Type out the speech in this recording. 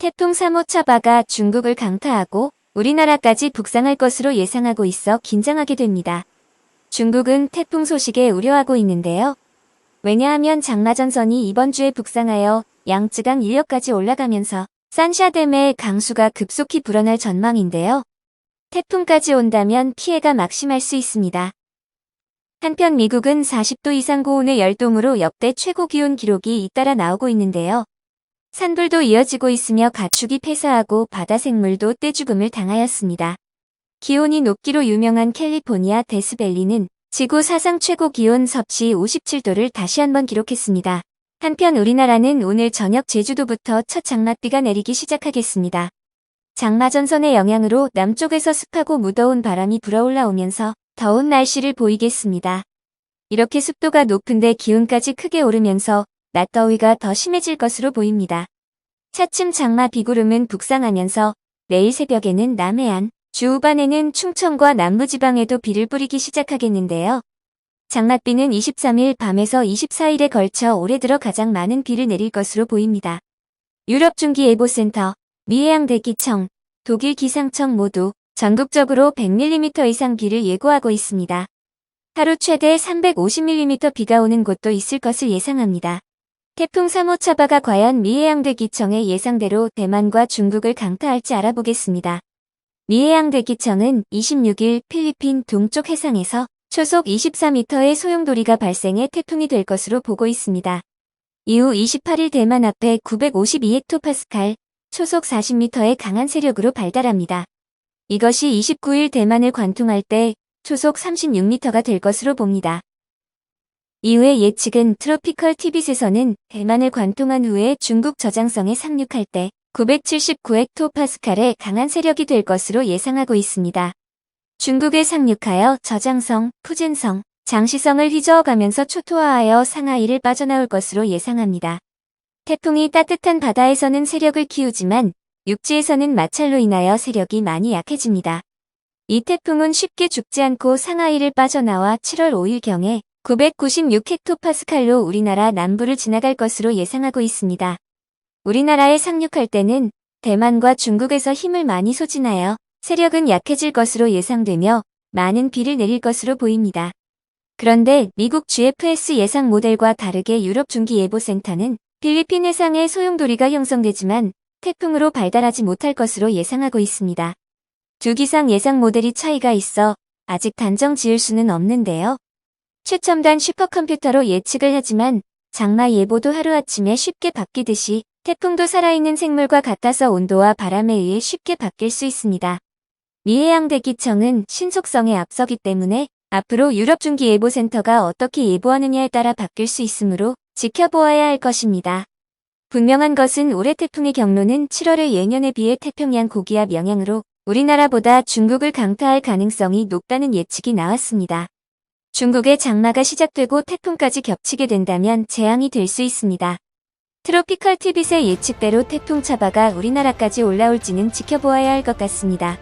태풍 3호 차 바가 중국을 강타하고 우리나라까지 북상할 것으로 예상하고 있어 긴장하게 됩니다. 중국은 태풍 소식에 우려하고 있는데요. 왜냐하면 장마전선이 이번 주에 북상하여 양쯔강 인력까지 올라가면서 산샤댐의 강수가 급속히 불어날 전망인데요. 태풍까지 온다면 피해가 막심할 수 있습니다. 한편 미국은 40도 이상 고온의 열동으로 역대 최고 기온 기록이 잇따라 나오고 있는데요. 산불도 이어지고 있으며 가축이 폐사하고 바다 생물도 떼죽음을 당하였습니다. 기온이 높기로 유명한 캘리포니아 데스밸리는 지구 사상 최고 기온 섭씨 57도를 다시 한번 기록했습니다. 한편 우리나라는 오늘 저녁 제주도부터 첫 장맛비가 내리기 시작하겠습니다. 장마전선의 영향으로 남쪽에서 습하고 무더운 바람이 불어올라오면서 더운 날씨를 보이겠습니다. 이렇게 습도가 높은데 기온까지 크게 오르면서 낮더위가 더 심해질 것으로 보입니다. 차츰 장마 비구름은 북상하면서 내일 새벽에는 남해안, 주후반에는 충청과 남부지방에도 비를 뿌리기 시작하겠는데요. 장맛비는 23일 밤에서 24일에 걸쳐 올해 들어 가장 많은 비를 내릴 것으로 보입니다. 유럽 중기예보센터, 미해양 대기청, 독일 기상청 모두 전국적으로 100mm 이상 비를 예고하고 있습니다. 하루 최대 350mm 비가 오는 곳도 있을 것을 예상합니다. 태풍 3호 차바가 과연 미해양 대기청의 예상대로 대만과 중국을 강타할지 알아보겠습니다. 미해양 대기청은 26일 필리핀 동쪽 해상에서 초속 24m의 소용돌이가 발생해 태풍이 될 것으로 보고 있습니다. 이후 28일 대만 앞에 952헥토파스칼, 초속 40m의 강한 세력으로 발달합니다. 이것이 29일 대만을 관통할 때 초속 36m가 될 것으로 봅니다. 이후의 예측은 트로피컬 티빗에서는 대만을 관통한 후에 중국 저장성에 상륙할 때 979헥토파스칼의 강한 세력이 될 것으로 예상하고 있습니다. 중국에 상륙하여 저장성, 푸젠성, 장시성을 휘저어가면서 초토화하여 상하이를 빠져나올 것으로 예상합니다. 태풍이 따뜻한 바다에서는 세력을 키우지만 육지에서는 마찰로 인하여 세력이 많이 약해집니다. 이 태풍은 쉽게 죽지 않고 상하이를 빠져나와 7월 5일경에 996헥토파스칼로 우리나라 남부를 지나갈 것으로 예상하고 있습니다. 우리나라에 상륙할 때는 대만과 중국에서 힘을 많이 소진하여 세력은 약해질 것으로 예상되며 많은 비를 내릴 것으로 보입니다. 그런데 미국 GFS 예상 모델과 다르게 유럽 중기예보센터는 필리핀 해상에 소용돌이가 형성되지만 태풍으로 발달하지 못할 것으로 예상하고 있습니다. 두 기상 예상 모델이 차이가 있어 아직 단정 지을 수는 없는데요. 최첨단 슈퍼컴퓨터로 예측을 하지만 장마 예보도 하루아침에 쉽게 바뀌듯이 태풍도 살아있는 생물과 같아서 온도와 바람에 의해 쉽게 바뀔 수 있습니다. 미해양 대기청은 신속성에 앞서기 때문에 앞으로 유럽 중기예보센터가 어떻게 예보하느냐에 따라 바뀔 수 있으므로 지켜보아야 할 것입니다. 분명한 것은 올해 태풍의 경로는 7월의 예년에 비해 태평양 고기압 영향으로 우리나라보다 중국을 강타할 가능성이 높다는 예측이 나왔습니다. 중국의 장마가 시작되고 태풍까지 겹치게 된다면 재앙이 될 수 있습니다. 트로피컬 티빗의 예측대로 태풍 차바가 우리나라까지 올라올지는 지켜보아야 할 것 같습니다.